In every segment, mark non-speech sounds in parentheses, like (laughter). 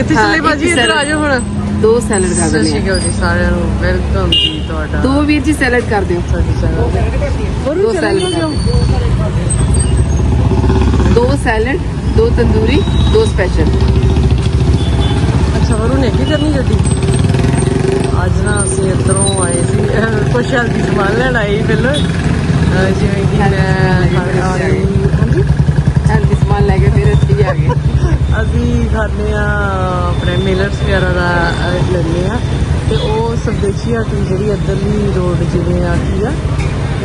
ਕਿੱਥੇ ਹਾਂ, ਚੱਲੇ ਇੱਕ ਭਾਜੀ? ਇੱਧਰ salad। ਆ ਜਾਓ ਹੁਣ। ਦੋ ਸੈਲਡ ਕਰ ਸਤਿ ਸ਼੍ਰੀ ਦਿੰਦੇ ਅਕਾਲ ਜੀ ਸਾਰਿਆਂ ਨੂੰ। ਵੈਲਕਮ ਜੀ ਤੁਹਾਡਾ। ਆ ਦੋ ਵੀਰ ਜੀ ਸੈਲਡ ਕਰ ਦਿਓ। ਸਾਡੀ ਚੈਨਲ ਤੇ ਦੋ ਸੈਲਡ ਦੋ ਸੈਲਡ ਦੋ ਤੰਦੂਰੀ ਦੋ ਸਪੈਸ਼ਲ ਅੱਛਾ ਵਰੁਣ ਨੇ ਕੀ ਕਰਨੀ ਗੱਡੀ? ਅੱਜ ਨਾ ਅਸੀਂ ਇੱਧਰੋਂ ਆਏ ਸੀ ਅਹ ਕੁਛ ਹਲਦੀ ਸਮਾਨ ਲੈਣ ਆਏ ਸੀ ਪਹਿਲਾਂ। ਅਹ ਜਿਵੇਂ ਕਿ ਮੈਂ ਹਾਂਜੀ ਹੈਲਦੀ ਸਮਾਨ ਲੈ ਕੇ ਫਿਰ ਅਸੀਂ ਖਾਂਦੇ ਆ ਆਪਣੇ ਮਿਲਰਸ ਵਗੈਰਾ ਦਾ ਲੈਂਦੇ ਆ ਤੇ ਉਹ ਸਵਦੇਸ਼ੀ ਹੱਟੀ ਜਿਹੜੀ ਇੱਧਰਲੀ ਰੋਡ ਜਿਵੇਂ ਆ ਕੀ ਆ,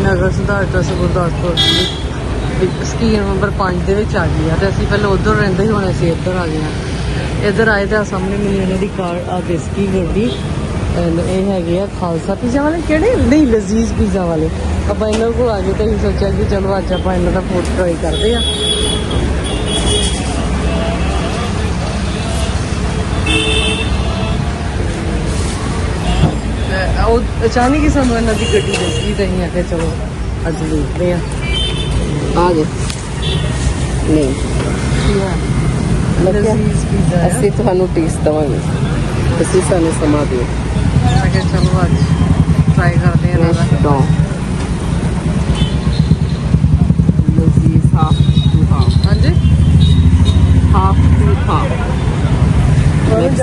ਨਗਰ ਸੁਧਾਰ ਟਰਸ ਗੁਰਦਾਸਪੁਰ ਦੀ। ਸਕੀਮ ਨੰਬਰ 5 ਦੇ ਵਿੱਚ ਆ ਗਈ ਆ ਤੇ ਅਸੀਂ ਪਹਿਲਾਂ ਉਧਰ ਰਹਿੰਦੇ ਸੀ, ਹੁਣ ਅਸੀਂ ਇੱਧਰ ਆ ਗਏ ਆ ਇੱਧਰ ਆਏ ਤਾਂ ਸਾਹਮਣੇ ਮੈਨੂੰ ਇਹਨਾਂ ਦੀ ਕਾਰ ਆ ਦੇਸਕੀ ਗੱਡੀ ਐਂਡ ਇਹ ਹੈਗੇ ਆ ਖਾਲਸਾ ਪੀਜ਼ਾ ਵਾਲੇ, ਕਿਹੜੇ? ਨਹੀਂ, ਲਜ਼ੀਜ਼ ਪੀਜ਼ਾ ਵਾਲੇ। ਆਪਾਂ ਇਹਨਾਂ ਕੋਲ ਆ ਗਏ ਤਾਂ ਅਸੀਂ ਸੋਚਿਆ ਕਿ ਚਲੋ ਅੱਜ ਆਪਾਂ ਇਹਨਾਂ ਦਾ ਫੂਡ ਟਰਾਈ ਕਰਦੇ ਆ ਅਹ ਉਹ ਅਚਾਨਕ ਹੀ ਸਾਨੂੰ ਇਹਨਾਂ ਦੀ ਗੱਡੀ ਦਿੱਤੀ ਤੇ ਅਸੀਂ ਆਖਿਆ ਚਲੋ ਅੱਜ ਦੇਖਦੇ ਆ ਆ ਗਏ। ਨਹੀਂ। ਲੱਗਿਆ ਅਸੀਂ ਤੁਹਾਨੂੰ ਟੇਸਟ ਦਵਾਂਗੇ। ਤੁਸੀਂ ਸਾਨੂੰ ਸਮਾਂ ਦਿਓ। ਮੈਂ ਕਿਹਾ ਚਲੋ ਅੱਜ ਟਰਾਈ ਕਰਦੇ ਆ ਇਹਨਾਂ ਦਾ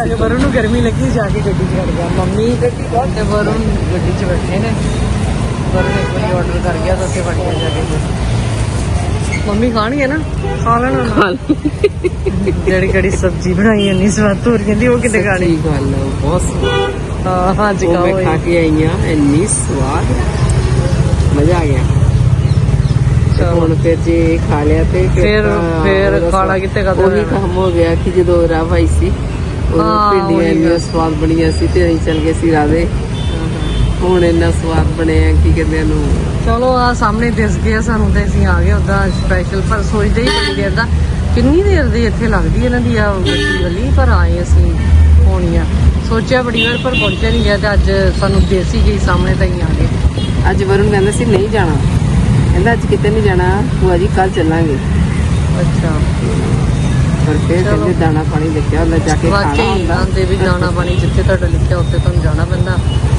ਵਰੁਣ ਜਾ ਕੇ ਵਰੁਣ ਨੂੰ ਗਰਮੀ ਲੱਗੀ ਜਾ ਕੇ ਗੱਡੀ 'ਚ ਖੜ ਗਿਆ। ਮੰਮੀ ਤੇ ਵਰੁਣ ਗੱਡੀ 'ਚ ਬੈਠੇ ਨੇ। ਵਰੁਣ ਇੱਕ ਵਾਰੀ ਆਰਡਰ ਕਰ ਗਿਆ ਤਾਂ ਉੱਥੇ ਗਿਆ ਜਾ ਕੇ। ਮੰਮੀ ਖਾਣਗੇ ਨਾ? ਖਾ ਲੈਣਾ ਨਾ। ਜਿਹੜੀ ਕਿਹੜੀ ਸਬਜ਼ੀ ਬਣਾਈ ਇੰਨੀ ਸਵਾਦ ਤੋਰ ਕਹਿੰਦੀ ਉਹ ਕਿਤੇ ਖਾਣੀ। ਗੱਲ ਹੈ, ਬਹੁਤ ਸਵਾਦ। ਹਾਂ ਹਾਂ ਜੀ ਉਹ ਮੈਂ ਖਾਓ ਖਾ ਕੇ ਆਈ ਇੰਨੀ ਸਵਾਦ। ਮਜ਼ਾ ਆ ਗਿਆ। ਹੁਣ ਫਿਰ ਜੇ ਖਾ ਲਿਆ ਤੇ ਫਿਰ- ਫਿਰ ਖਾਣਾ ਕਿੱਥੇ ਖਤਮ ਉਹੀ। ਕੰਮ ਹੋ ਗਿਆ ਕਿ ਜਦੋਂ ਰਾਹ ਆਈ ਸੀ। ਹਾਂ, ਪਿੰਡੀਆਂ ਉਹੀ ਇੰਨੀਆਂ ਗੱਲ। ਸਵਾਦ ਬਣੀਆਂ ਸੀ ਤੇ ਅਸੀਂ ਚੱਲ ਗਏ ਸੀ ਰਾਦੇ ਹੁਣ ਇੰਨਾ ਸਵਾਦ ਬਣਿਆ ਕੀ ਕਹਿੰਦੇ ਆ ਨੂੰ ਚਲੋ ਆ ਸਾਹਮਣੇ ਦਿਸ ਗਿਆ ਸਾਨੂੰ ਤੇ ਅਸੀਂ ਆ ਗਏ ਉਦਾਂ ਸਪੈਸ਼ਲ ਪਰ ਸੋਚਦੇ ਹੀ ਬੜੀ ਦੇਰ ਦਾ ਕਿੰਨੀ ਦੇਰ ਦੀ ਇੱਥੇ ਲੱਗਦੀ ਇਹਨਾਂ ਦੀ ਆ ਗੱਡੀ ਵਾਲੀ ਪਰ ਆਏ ਅਸੀਂ ਹੋਣੀ ਆ ਸੋਚਿਆ ਬੜੀ ਵਾਰ ਪਰ ਪਹੁੰਚਿਆ ਨਹੀਂ ਗਿਆ ਤੇ ਅੱਜ ਸਾਨੂੰ ਦੇਸੀ ਗਈ ਸਾਹਮਣੇ ਤਾਂ ਹੀ ਆ ਗਏ। ਅੱਜ ਵਰੁਣ ਕਹਿੰਦਾ ਸੀ ਨਹੀਂ ਜਾਣਾ। ਕਹਿੰਦਾ ਅੱਜ ਕਿਤੇ ਨਹੀਂ ਜਾਣਾ ਭੂਆ ਜੀ ਕੱਲ ਚੱਲਾਂਗੇ। ਅੱਛਾ। ਪਰ ਫਿਰ ਚਲੋ। ਕਹਿੰਦੇ ਦਾਣਾ ਪਾਣੀ ਲਿਖਿਆ ਹੁੰਦਾ ਜਾ ਕੇ ਖਾਣਾ ਵਾਕਈ ਹੁੰਦਾ ਆਂਦੇ ਵੀ ਦਾਣਾ ਪਾਣੀ ਜਿੱਥੇ ਤੁਹਾਡਾ ਲਿਖਿਆ ਉੱਥੇ ਤੁਹਾਨੂੰ ਜਾਣਾ ਪੈਂਦਾ।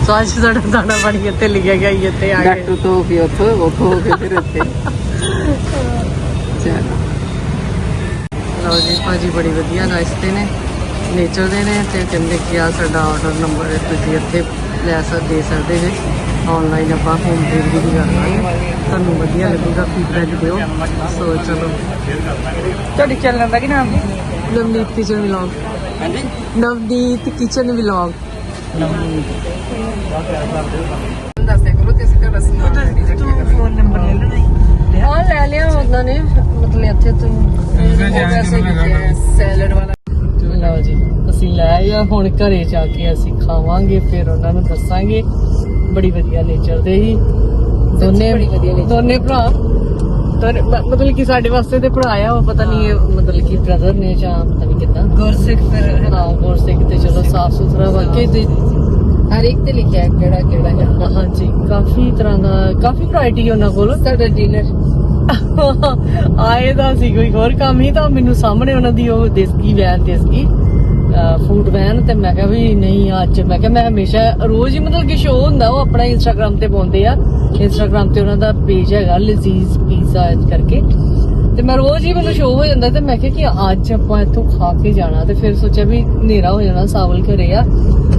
ਸੋ ਅੱਜ ਸਾਡਾ ਦਾਣਾ ਪਾਣੀ ਇੱਥੇ ਲਿਖਿਆ ਗਿਆ ਸੀ, ਇੱਥੇ ਆ ਗਏ ਡਾਕਟਰ ਤੋਂ ਹੋ ਕੇ ਉੱਥੋਂ ਉੱਥੋਂ ਹੋ ਕੇ ਫਿਰ ਇੱਥੇ ਚਲੋ। ਲਓ ਜੀ ਭਾਜੀ ਬੜੀ ਵਧੀਆ ਨਾਸ਼ਤੇ ਨੇ ਨੇਚਰ ਦੇ ਨੇ ਤੇ ਕਹਿੰਦੇ ਕਿ ਆ ਸਾਡਾ ਆਰਡਰ ਨੰਬਰ ਤੁਸੀਂ ਇੱਥੇ ਲੈ ਸਕਦੇ ਦੇ ਸਕਦੇ ਜੇ। ਆਨਲਾਈਨ ਆਪਾਂ ਹੋਮ ਡਿਲੀਵਰੀ ਵੀ ਕਰ ਲਾਂਗੇ ਤੁਹਾਨੂੰ ਵਧੀਆ ਲੱਗੂਗਾ ਫੀਡਬੈਕ ਦਿਓ। ਸੋ ਚਲੋ। ਤੁਹਾਡੀ ਚੱਲਣ ਦਾ ਕੀ ਨਾਮ ਨਵਨੀਤ ਕਿਚਨ ਵਲੌਗ ਹਾਂਜੀ। ਨਵਨੀਤ ਕਿਚਨ ਵਲੌਗ ਦੱਸ ਦਿਆ ਕਰੋ ਤੇ ਅਸੀਂ ਤੁਹਾਡਾ ਸਮਾਨ ready ਰੱਖਿਆ ਕਰਾਂਗੇ। ਫੋਨ ਨੰਬਰ ਲੈ ਲੈਣਾ ਹਾਂ ਲੈ ਲਿਆ ਉਹਨਾਂ ਨੇ ਮਤਲਬ ਇੱਥੇ ਤੋਂ ਸੈਲਡ ਵਾਲਾ। ਲਓ ਜੀ ਅਸੀਂ ਲੈ ਆ ਹੁਣ ਘਰੇ ਜਾ ਕੇ ਅਸੀਂ ਖਾਵਾਂਗੇ ਫਿਰ ਉਹਨਾਂ ਨੂੰ ਦੱਸਾਂਗੇ। ਬੜੀ ਵਧੀਆ ਨੇਚਰ ਦੇ ਹੀ। ਦੋਨੇ ਬੜੀ ਵਧੀਆ nature ਦੋਨੇ ਭਰਾ। ਮ- ਮਤਲਬ ਕਿ ਸਾਡੇ ਵਾਸਤੇ ਤੇ ਭਰਾ ਆ ਉਹ ਪਤਾ ਨਹੀਂ ਇਹ ਮਤਲਬ ਕਿ ਬ੍ਰਦਰ ਨੇ ਜਾਂ ਪਤਾ ਨਹੀਂ ਕਿੱਦਾਂ। ਗੁਰਸਿੱਖ ਫਿਰ ਹਾਂ ਗੁਰਸਿੱਖ ਤੇ ਚਲੋ ਸਾਫ਼ ਸੁਥਰਾ ਵਾਕਈ ਤੇ ਹਰ ਇੱਕ ਤੇ ਲਿਖਿਆ ਕਿਹੜਾ ਕਿਹੜਾ ਹੈ। ਹਾਂਜੀ। ਕਾਫੀ ਤਰ੍ਹਾਂ ਦਾ ਕਾਫੀ ਵੈਰਾਈਟੀ ਉਹਨਾਂ ਕੋਲ। ਸਾਡਾ ਡਿਨਰ ਆਏ ਦਾ ਸੀ ਕੋਈ ਹੋਰ ਕੰਮ ਹੀ ਤਾਂ ਮੈਨੂੰ ਸਾਹਮਣੇ ਉਹਨਾਂ ਦੀ ਉਹ ਦੇਸਕੀ ਵੈਨ ਦੇਸਕੀ। ਫੂਡ ਵੈਨ ਤੇ ਮੈਂ ਕਿਹਾ ਵੀ ਨਹੀਂ ਅੱਜ। ਮੈਂ ਕਿਹਾ ਮੈਂ ਹਮੇਸ਼ਾ ਰੋਜ਼ ਹੀ ਮਤਲਬ ਕਿ ਸ਼ੋਅ ਹੁੰਦਾ ਉਹ ਆਪਣਾ ਇੰਸਟਾਗ੍ਰam ਤੇ ਪਾਉਂਦੇ ਆ। ਇੰਸਟਾਗ੍ਰam ਤੇ ਉਹਨਾਂ ਦਾ ਪੇਜ ਹੈਗਾ ਲਜ਼ੀਜ਼ ਪੀਜ਼ਾ ਇਸ ਕਰਕੇ। ਤੇ ਮੈਂ ਰੋਜ਼ ਹੀ ਮੈਨੂੰ ਸ਼ੋਅ ਹੋ ਜਾਂਦਾ ਤੇ ਮੈਂ ਕਿਹਾ ਕਿ ਅੱਜ ਆਪਾਂ ਇੱਥੋਂ ਖਾ ਕੇ ਜਾਣਾ ਤੇ ਫਿਰ ਸੋਚਿਆ ਵੀ ਹਨੇਰਾ ਹੋ ਜਾਣਾ ਸਾਵਲ ਘਰੇ ਆ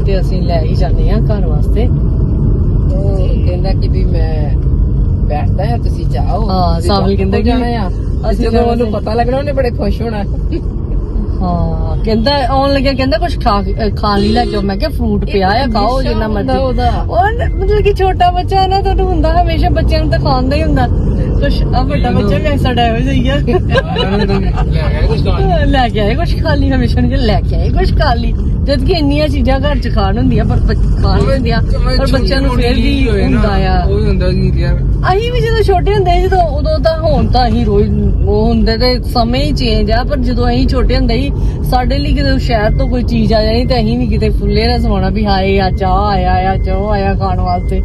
ਤੇ ਅਸੀਂ ਲੈ ਹੀ ਜਾਂਦੇ ਆ ਘਰ ਵਾਸਤੇ। ਉਹ ਕਹਿੰਦਾ ਕਿ ਵੀ ਮੈਂ ਬੈਠਦਾ ਹੈ ਤੁਸੀਂ ਜਾਓ। ਹਾਂ, ਸਾਵਲ ਕਹਿੰਦਾ ਕਿ ਜਾਣਾ ਆ? ਅਸੀਂ ਜਦੋਂ ਉਹਨੂੰ। ਪਤਾ ਲੱਗਣਾ ਉਹਨੇ ਬੜੇ ਖੁਸ਼ ਹੋਣਾ। ਹਾਂ ਕਹਿੰਦਾ ਆਉਣ ਲੱਗਿਆ ਕਹਿੰਦਾ ਕੁਝ ਖਾ ਖਾਣ ਲਈ ਲੈ ਕੇ ਆਓ। ਮੈਂ ਕਿਹਾ ਫਰੂਟ ਪਿਆ ਆ ਖਾਓ ਜਿੰਨਾ ਮਰਜ਼ੀ। ਉਹਦਾ। ਉਹ ਨ- ਮਤਲਬ ਕਿ ਛੋਟਾ ਬੱਚਾ ਹੈ ਨਾ ਤੁਹਾਨੂੰ ਹੁੰਦਾ ਹਮੇਸ਼ਾ ਬੱਚਿਆਂ ਨੂੰ ਤਾਂ ਖਾਂਦਾ ਹੀ ਹੁੰਦਾ। ਕੁਛ ਆ ਵੱਡਾ ਬੱਚਾ ਵੀ ਸਾਡਾ ਇਹੋ ਜਿਹਾ ਹੀ ਆ ਲੈ ਕੇ ਆਏ ਕੁਝ ਖਾ ਲਈ। ਹਮੇਸ਼ਾ ਨਹੀਂ ਲੈ ਕੇ ਆਏ ਕੁਝ ਖਾ ਲਈ। ਜਦ ਕਿ ਇੰਨੀਆਂ ਚੀਜ਼ਾਂ ਘਰ ਚ ਖਾਣ ਹੁੰਦੀਆਂ ਪਰ ਬੱਚ- ਖਾਣ ਨਹੀਂ ਹੁੰਦੀਆਂ ਪਰ ਬੱਚਿਆਂ ਨੂੰ ਫੇਰ ਵੀ ਹੁੰਦਾ ਆ। ਉਹ ਵੀ ਹੁੰਦਾ ਕੀ ਯਾਰ। ਅਸੀਂ ਵੀ ਜਦੋਂ ਛੋਟੇ ਹੁੰਦੇ ਸੀ ਜਦੋਂ ਉਦੋਂ ਤਾਂ ਹੁਣ ਤਾਂ ਅਸੀਂ ਰੋਜ਼ ਉਹ ਹੁੰਦੇ ਤੇ ਸਮੇਂ ਹੀ ਚੇਂਜ ਆ ਪਰ ਜਦੋਂ ਅਸੀਂ ਛੋਟੇ ਹੁੰਦੇ ਸੀ ਸਾਡੇ ਲਈ ਕਿਤੇ ਸ਼ਹਿਰ ਤੋਂ ਕੋਈ ਚੀਜ਼ ਆ ਜਾਣੀ ਤੇ ਅਸੀਂ ਵੀ ਕਿਤੇ ਫੁੱਲੇ ਨਾ ਸਮਾਉਣਾ ਵੀ ਹਾਏ ਆ ਆਇਆ ਅੱਜ ਉਹ ਆਇਆ ਖਾਣ ਵਾਸਤੇ।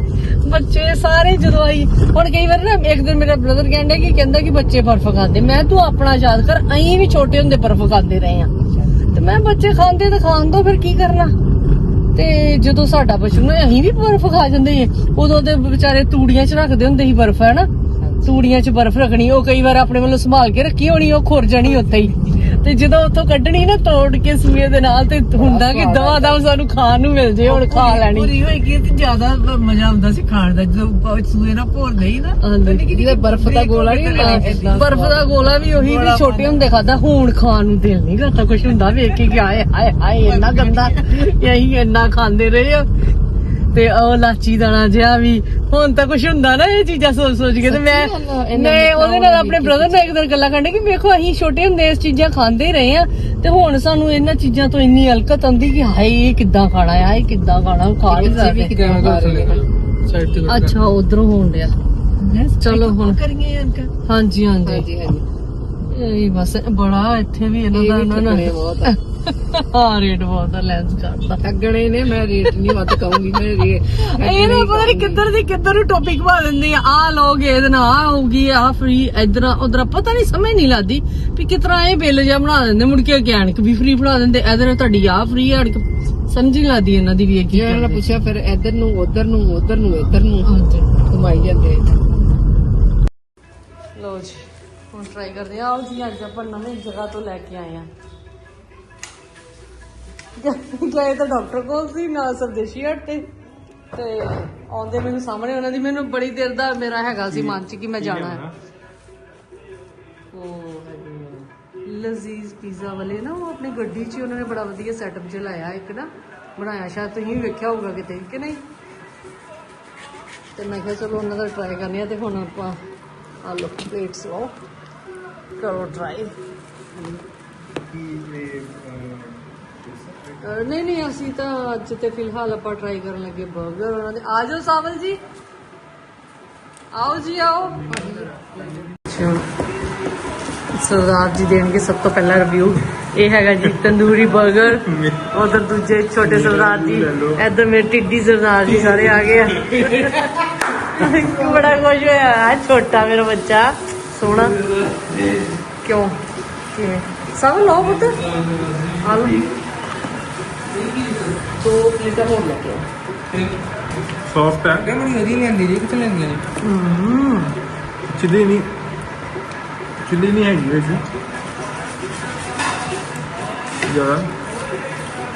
ਬੱਚੇ ਸਾਰੇ ਜਦੋਂ ਆਈ ਹੁਣ ਕਈ ਵਾਰ ਨਾ ਇੱਕ ਦਿਨ ਮੇਰਾ ਬ੍ਰਦਰ ਕਹਿੰਦਾ ਕਿ ਕਹਿੰਦਾ ਕਿ ਬੱਚੇ ਬਰਫ਼ ਖਾਂਦੇ। ਮੈਂ ਤੂੰ ਆਪਣਾ ਯਾਦ ਕਰ ਅਸੀਂ ਵੀ ਛੋਟੇ ਹੁੰਦੇ ਬਰਫ਼ ਖਾਂਦੇ ਰਹੇ ਆ ਤੇ ਮੈਂ ਬੱਚੇ ਖਾਂਦੇ ਤੇ ਖਾਣ ਦੋ ਫਿਰ ਕੀ ਕਰਨਾ? ਤੇ ਜਦੋਂ ਸਾਡਾ ਬਚਪਨ ਹੋਇਆ ਅਸੀਂ ਵੀ ਬਰਫ਼ ਖਾ ਜਾਂਦੇ ਸੀ। ਉਦੋਂ ਤੇ ਵਿਚਾਰੇ ਤੂੜੀਆਂ 'ਚ ਰੱਖਦੇ ਹੁੰਦੇ ਸੀ ਬਰਫ਼ ਹੈ ਨਾ ਤੂੜੀਆਂ 'ਚ ਬਰਫ਼ ਰੱਖਣੀ ਉਹ ਕਈ ਵਾਰ ਆਪਣੇ ਵੱਲੋਂ ਸੰਭਾਲ ਕੇ ਰੱਖੀ ਹੋਣੀ ਉਹ ਖੁਰ ਜਾਣੀ ਉੱਥੇ ਹੀ। ਤੇ ਜਦੋਂ ਉੱਥੋਂ ਕੱਢਣੀ ਨਾ ਤੋੜ ਕੇ ਸੂਏ ਦੇ ਨਾਲ ਤੇ ਹੁੰਦਾ ਕਿ ਦਵਾ ਦਵ ਸਾਨੂੰ ਖਾਣ ਨੂੰ ਮਿਲ ਜੇ ਹੁਣ ਖਾ ਲੈਣੀ। ਪੂਰੀ ਹੋਏਗੀ ਤੇ ਜ਼ਿਆਦਾ ਮਜ਼ਾ ਆਉਂਦਾ ਸੀ ਖਾਣ ਦਾ ਜਦੋਂ ਸੂਏ ਨਾਲ ਭੋਰ ਗਈ ਨਾ ਜਿਹਦਾ ਬਰਫ਼ ਦਾ ਗੋਲਾ ਨਹੀਂ ਹੁੰਦਾ ਬਰਫ਼ ਦਾ ਗੋਲਾ ਵੀ ਉਹੀ ਵੀ ਛੋਟੇ ਹੁੰਦੇ ਖਾਦਾ ਹੁਣ ਖਾਣ ਨੂੰ ਦਿਲ ਨਹੀਂ ਕਰਦਾ ਕੁਝ ਹੁੰਦਾ ਵੇਖ ਕੇ ਕਿ ਆਏ ਹਾਏ ਹਾਏ ਇੰਨਾ ਗੰਦਾ ਇਹੀ ਇੰਨਾ ਖਾਂਦੇ ਰਹੇ ਆ ਤੇ ਉਹ ਲਾਚੀ ਦਾਣਾ ਜਿਹਾ ਵੀ ਹੁਣ ਤਾਂ ਕੁਝ ਹੁੰਦਾ ਨਾ ਇਹ ਚੀਜ਼ਾਂ ਸੋਚ ਸੋਚ ਕੇ ਤੇ ਮੈਂ ਮੈਂ ਉਹਦੇ ਨਾਲ ਆਪਣੇ ਬ੍ਰਦਰ ਨਾਲ ਇੱਕ ਦਿਨ ਗੱਲਾਂ ਕਰਨੇ ਕਿ ਵੇਖੋ ਅਸੀਂ ਛੋਟੇ ਹੁੰਦੇ ਇਸ ਚੀਜ਼ਾਂ ਖਾਂਦੇ ਰਹੇ ਆ ਤੇ ਹੁਣ ਸਾਨੂੰ ਇਹਨਾਂ ਚੀਜ਼ਾਂ ਤੋਂ ਇੰਨੀ ਹਲਕਤ ਆਉਂਦੀ ਕਿ ਹਾਏ ਇਹ ਕਿੱਦਾਂ ਖਾਣਾ ਆ ਇਹ ਕਿੱਦਾਂ ਖਾਣਾ ਖਾ ਨਹੀਂ ਸਕਦੇ ਨੇ। ਅੱਛਾ ਉਧਰੋਂ ਹੋਣ ਡਿਆ। ਚਲੋ ਹੁਣ। ਕਰੀਏ ਅੰਕਲ ਹਾਂਜੀ ਹਾਂਜੀ। ਹਾਂਜੀ ਹਾਂਜੀ। ਇਹ ਬਸ ਬੜਾ ਇੱਥੇ ਵੀ ਇਹਨਾਂ ਇਹ ਦਾ ਨਾ ਆ। ਹਾਂ ਰੇਟ ਬਹੁਤ ਆ ਲੈਂਸ ਕਰਦਾ ਠੱਗਣੇ ਨੇ ਮੈਂ ਰੇਟ ਨਹੀਂ ਵੱਧ ਕਹੂੰਗੀ ਮੈਂ ਰੇਟ ਇਹ ਨਾ ਪਤਾ ਨਹੀਂ ਕਿੱਧਰ ਦੀ ਕਿੱਧਰ ਨੂੰ ਟੌਪਿਕ ਪਾ ਦਿੰਦੇ ਆ। ਆ ਲੋਗੇ ਇਹਦੇ ਨਾਲ ਆ ਹੋਊਗੀ ਆ ਫ੍ਰੀ ਇਧਰ ਉਧਰ ਪਤਾ ਨਹੀਂ ਸਮਝ ਨਹੀਂ ਲੱਗਦੀ ਵੀ ਕਿਤਰਾ ਇਹ ਬਿੱਲ ਜਿਹਾ ਬਣਾ ਦਿੰਦੇ। ਮੁੜ ਕੇ ਗੈਨਕ ਵੀ ਫ੍ਰੀ ਬਣਾ ਦਿੰਦੇ। ਇਧਰ ਤੁਹਾਡੀ ਆ ਫ੍ਰੀ ਆ ਸਮਝ ਨਹੀਂ ਲੱਗਦੀ ਇਹਨਾਂ ਦੀ ਵੀ ਇਹ ਕੀ ਜੇ ਉਹਨਾਂ ਨੇ ਪੁੱਛਿਆ ਫਿਰ ਇੱਧਰ ਨੂੰ ਉਧਰ ਨੂੰ ਉਧਰ ਨੂੰ ਇੱਧਰ ਨੂੰ ਘੁਮਾਈ ਜਾਂਦੇ ਲੋ ਜੀ ਹੁਣ ਟਰਾਈ ਕਰਦੇ ਆ। ਆਓ ਜੀ ਅੱਜ ਆਪਾਂ ਨਵੀਂ ਜਗ੍ਹਾ ਤੋਂ ਲੈ ਕੇ ਆਏ ਆ। ਗਏ ਤਾਂ ਡਾਕਟਰ ਕੋਲ ਸੀ ਨਾਲ ਸਰਦੇਸ਼ੀ ਹੱਟ ਤੇ ਤੇ ਆਉਂਦੇ ਮੈਨੂੰ ਸਾਹਮਣੇ ਉਹਨਾਂ ਦੀ ਮੈਨੂੰ ਬੜੀ ਦੇਰ ਦਾ ਮੇਰਾ ਹੈਗਾ ਸੀ ਮਨ ਚ ਕਿ ਮੈਂ ਜਾਣਾ ਹੈ। ਲਜ਼ੀਜ਼ ਪੀਜ਼ਾ ਵਾਲੇ ਨਾ ਉਹ ਆਪਣੀ ਗੱਡੀ 'ਚ ਹੀ ਉਹਨਾਂ ਨੇ ਬੜਾ ਵਧੀਆ ਸੈਟਅਪ ਜਿਹਾ ਲਾਇਆ ਇੱਕ ਨਾ ਬਣਾਇਆ ਸ਼ਾਇਦ ਤੁਸੀਂ ਵੀ ਵੇਖਿਆ ਹੋਊਗਾ ਕਿਤੇ ਕਿ ਨਹੀਂ? ਤੇ ਮੈਂ ਕਿਹਾ ਚਲੋ ਉਹਨਾਂ ਦਾ ਟਰਾਈ ਕਰਨੇ ਆ ਤੇ ਹੁਣ ਆਪਾਂ ਆ ਲੋ ਪਲੇਟਸ ਲਓ ਕਰੋ ਟਰਾਈ ਨਹੀਂ ਨਹੀਂ, ਅਸੀਂ ਤਾਂ ਅੱਜ ਤੇ ਫਿਲਹਾਲ ਆਪਾਂ ਟਰਾਈ ਕਰਨ ਲੱਗੇ 버ਗਰ ਉਹਨਾਂ ਦੇ। ਆ ਜਾਓ ਸਾਵਲ ਜੀ। ਆਓ ਜੀ, ਆਓ। ਸਰਦਾਰ ਜੀ ਦੇਣਗੇ ਸਭ ਤੋਂ ਪਹਿਲਾ ਰਿਵਿਊ ਇਹ ਹੈਗਾ ਜੀ ਤੰਦੂਰੀ 버ਗਰ ਉਧਰ ਦੂਜੇ ਛੋਟੇ ਸਰਦਾਰ ਜੀ, ਇੱਧਰ ਮੇਰੇ ਟਿੱਡੀ ਸਰਦਾਰ ਜੀ ਸਾਰੇ ਆ ਗਏ ਆ। ਬੜਾ ਖੁਸ਼ ਹੋਇਆ ਆ ਛੋਟਾ ਮੇਰਾ ਬੱਚਾ, ਸੋਹਣਾ। ਕਿਉਂ? ਕਿਵੇਂ? ਸਭ ਲਓ ਪੁੱਤ ਆ ਲਓ। ਦੋ ਪਲੇਟਾਂ ਹੋਰ ਲੈ ਕੇ ਸੌਫਟ ਹੈ। ਕਿ ਬੜੀ ਵਧੀਆ ਲੈਂਦੀ ਜੀ ਕਿੱਥੇ ਲੈਂਦੀਆਂ ਨੇ? ਹਮ ਚਿੱਲੀ ਨਹੀਂ। ਚਿੱਲੀ ਨਹੀਂ ਹੈਗੀ ਵੈਸੇ ਜ਼ਿਆਦਾ।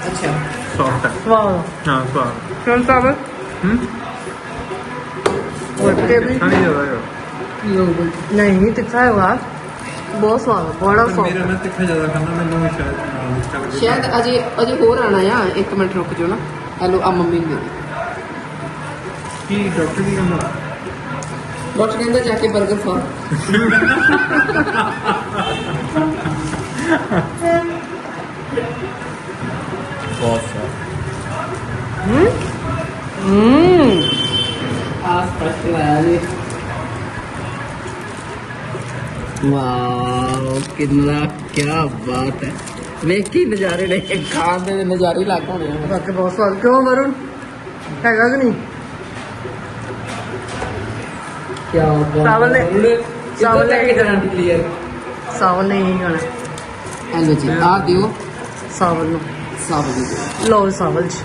ਅੱਛਾ। ਸੌਫਟ ਹੈ। ਵਾਹ। ਹਾਂ ਸਵਾਦ। ਚਲ ਸਾਬਤ ਹੂੰ। ਵੱਟੇ ਵੀ। ਨਹੀਂ ਜ਼ਿਆਦਾ ਹੈ। ਨਹੀਂ ਤਿੱਖਾ ਹੈਗਾ ਬਹੁਤ ਸਵਾਦ ਬੜਾ ਸਵਾਦ। ਮੇਰਾ ਮੈਂ ਤਿੱਖਾ ਜ਼ਿਆਦਾ ਖਾਂਦਾ ਮੈਨੂੰ ਸ਼ਾਇਦ ਨਾਲ ਚੱਲ ਸ਼ਾਇਦ ਅਜੇ ਅਜੇ ਹੋਰ ਆਣਾ ਆ ਇੱਕ ਮਿੰਟ ਰੁਕ ਜਾਓ ਨਾ। ਹੈਲੋ ਆ ਮੰਮੀ ਨੂੰ ਦੇ ਦਿਓ। ਕੀ ਡਾਕਟਰ ਦੀ ਕੰਮ ਡਾਕਟਰ ਕਹਿੰਦਾ ਜਾ ਕੇ 버ਗਰ ਖਾ। ਬਹੁਤ ਸਵਾਦ। ਹਮ ਆਸ ਪਾਸ ਲਾਇਆ ਜੀ ਵਾਓ ਕਿੰਨਾ ਕੀ ਬਾਤ ਹੈ। ਵੇਖ ਕੀ ਨਜ਼ਾਰੇ ਨੇ ਖਾਣ ਦੇ ਨਜ਼ਾਰੇ ਲੱਗ ਹੋਣੇ ਆ। ਬਾਕੀ ਬਹੁਤ ਸਵਾਦ। ਕਿਉਂ ਵਰੁਣ? ਹੈਗਾ ਕਿ ਨਹੀਂ? ਕੀ ਬਾਤ ਚਾਵਲ ਨੇ ਚਾਵਲ ਨੇ ਕੀ ਗਾਰੰਟੀ ਕਲੀਅਰ ਸਾਵਲ ਨੇ ਹੀ ਖਾਣਾ। ਹੈਲੋ ਜੀ ਆ ਦਿਓ। ਸਾਵਲ ਨੂੰ। ਸਾਬ ਦੇ ਲਓ ਸਾਵਲ ਜੀ।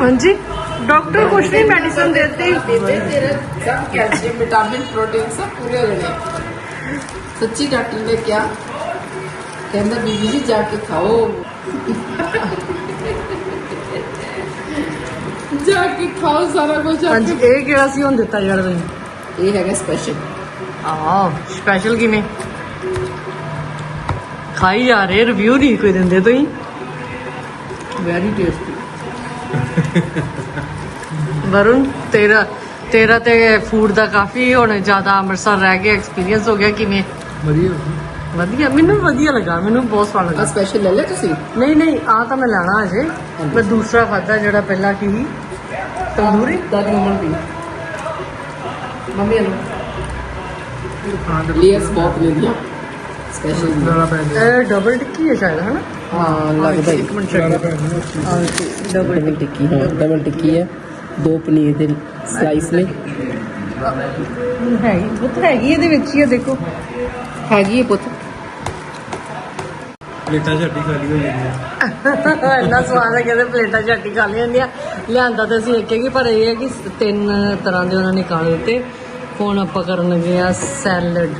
ਹਾਂਜੀ? ਮੈਡੀਸਨ ਦੇਤੀ ਬੇਬੇ ਤੇਰਾ ਸਭ ਕੈਲਸ਼ੀਅਮ ਵਿਟਾਮਿਨ ਪ੍ਰੋਟੀਨ ਸਭ ਪੂਰੇ ਹੋ ਜਾਣੇ ਸੱਚੀ ਡਾਕਟਰ ਨੇ ਕਿਹਾ ਕਹਿੰਦਾ ਬੀਬੀ ਜੀ ਜਾ ਕੇ ਖਾਓ। ਜਾ ਕੇ ਖਾਓ ਸਾਰਾ ਕੁਝ ਜਾ ਹਾਂਜੀ ਕੇ। ਇਹ ਕਿਹੜਾ ਸੀ ਹੁਣ ਦਿੱਤਾ ਯਾਰ ਤੁਸੀਂ ਇਹ ਹੈਗਾ ਸਪੈਸ਼ਲ ਆਹ ਸਪੈਸ਼ਲ ਕਿਵੇਂ? ਖਾਈ ਜਾ ਰਹੇ ਰਿਵਿਊ ਨਹੀਂ ਕੋਈ ਦਿੰਦੇ ਤੁਸੀਂ। ਵੈਰੀ ਟੇਸਟੀ ਵਰੁਣ ਤੇਰਾ ਤੇਰਾ ਤੇ ਫੂਡ ਦਾ ਕਾਫੀ ਹੁਣ ਜ਼ਿਆਦਾ ਅੰਮ੍ਰਿਤਸਰ ਰਹਿ ਗਿਆ ਐਕਸਪੀਰੀਅੰਸ ਹੋ ਗਿਆ ਕਿਵੇਂ? ਵਧੀਆ। ਵਧੀਆ ਮੈਨੂੰ ਵਧੀਆ ਲੱਗਾ ਮੈਨੂੰ ਬਹੁਤ ਸਵਾਦ ਲੱਗਾ। ਸਪੈਸ਼ਲ ਲੈ ਲਿਆ ਤੁਸੀਂ? ਨਹੀਂ ਨਹੀਂ ਆ ਤਾਂ ਮੈਂ ਲੈਣਾ ਅਜੇ ਮੈਂ ਦੂਸਰਾ ਖਾਦਾ ਜਿਹੜਾ ਪਹਿਲਾਂ ਕੀ ਸੀ? ਤੰਦੂਰੀ? ਦਾਦੀ ਮੰਮਾ ਦੀ ਮੰਮੀ ਨੂੰ ਦੇ ਲੇਅਰਸ ਬਹੁਤ ਲੈਂਦੀਆਂ ਸਪੈਸ਼ਲ ਇਹ ਡਬਲ ਟਿੱਕੀ ਹੈ ਸ਼ਾਇਦ ਹਨਾ? ਹਾਂ ਲੱਗਦਾ ਹੀ। ਇੱਕ ਮਿੰਟ ਪੈਂਦੇ ਡਬਲ ਟਿੱਕੀ ਹਾਂ ਡਬਲ ਟਿੱਕੀ ਹੈ। ਦੋ ਪਨੀਰ ਦੇ ਸਲਾਈਸ ਨੇ ਹੈਗੀ ਉਹ ਤਾਂ ਹੈਗੀ ਇਹਦੇ ਵਿੱਚ ਹੀ ਆ ਦੇਖੋ। ਹੈਗੀ ਹੈ ਪੁੱਤ। ਪਲੇਟਾਂ ਛੱਡੀ ਖਾਲੀ ਹੋ ਜਾਂਦੀਆਂ। (laughs) ਇੰਨਾ ਸਵਾਦ ਹੈ ਕਹਿੰਦੇ ਪਲੇਟਾਂ ਝੱਟੀ ਖਾ ਲਈ ਜਾਂਦੀਆਂ ਲਿਆਂਦਾ ਤਾਂ ਅਸੀਂ ਇੱਕ ਹੀ ਪਰ ਇਹ ਹੈ ਕਿ ਤਿੰਨ ਤਰ੍ਹਾਂ ਦੇ ਉਹਨਾਂ ਨੇ ਕਾਲੇ ਦਿੱਤੇ। ਹੁਣ ਆਪਾਂ ਕਰਨ ਲੱਗੇ ਆ ਸੈਲਡ।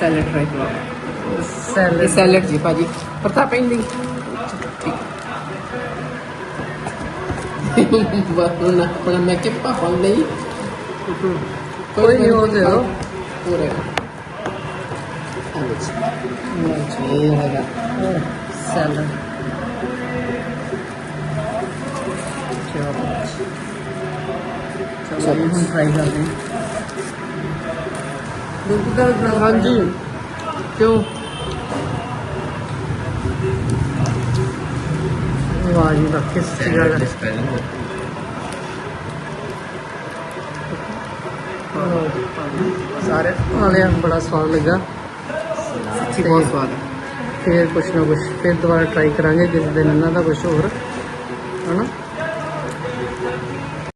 ਸੈਲਡ ਟਰਾਈ ਕਰੋ ਸੈਲਡ ਸੈਲਡ ਜੀ ਭਾਜੀ। ਪ੍ਰਤਾਪ ਇੰਦੀ ਬਸ ਆਪਣਾ ਮੇਕਅਪ ਪਾਉਣ ਲਈ ਕੋਈ ਨਹੀਂ ਹੋ ਦੇ ਦੋ ਪੂਰੇ ਆਲੂ ਇਹ ਹੈਗਾ ਸੈਲਡ ਚਲੋ ਜੀ ਹੁਣ ਟਰਾਈ ਕਰਦੇ ਹਾਂ ਹਾਂਜੀ ਕਿਉਂ ਵਾਹ ਜੀ ਵਾਹ ਕਿਸ ਗੱਲ ਹੈ ਸਾਰੇ ਵਾਲਿਆਂ ਬੜਾ ਸਵਾਦ ਲੱਗਾ। ਸੱਚੀ ਬਹੁਤ ਸਵਾਦ ਫਿਰ ਕੁਛ ਨਾ ਕੁਛ ਫਿਰ ਦੁਬਾਰਾ ਟਰਾਈ ਕਰਾਂਗੇ ਕਿਸੇ ਦਿਨ ਇਹਨਾਂ ਦਾ ਕੁਛ ਹੋਰ। ਹਨਾ?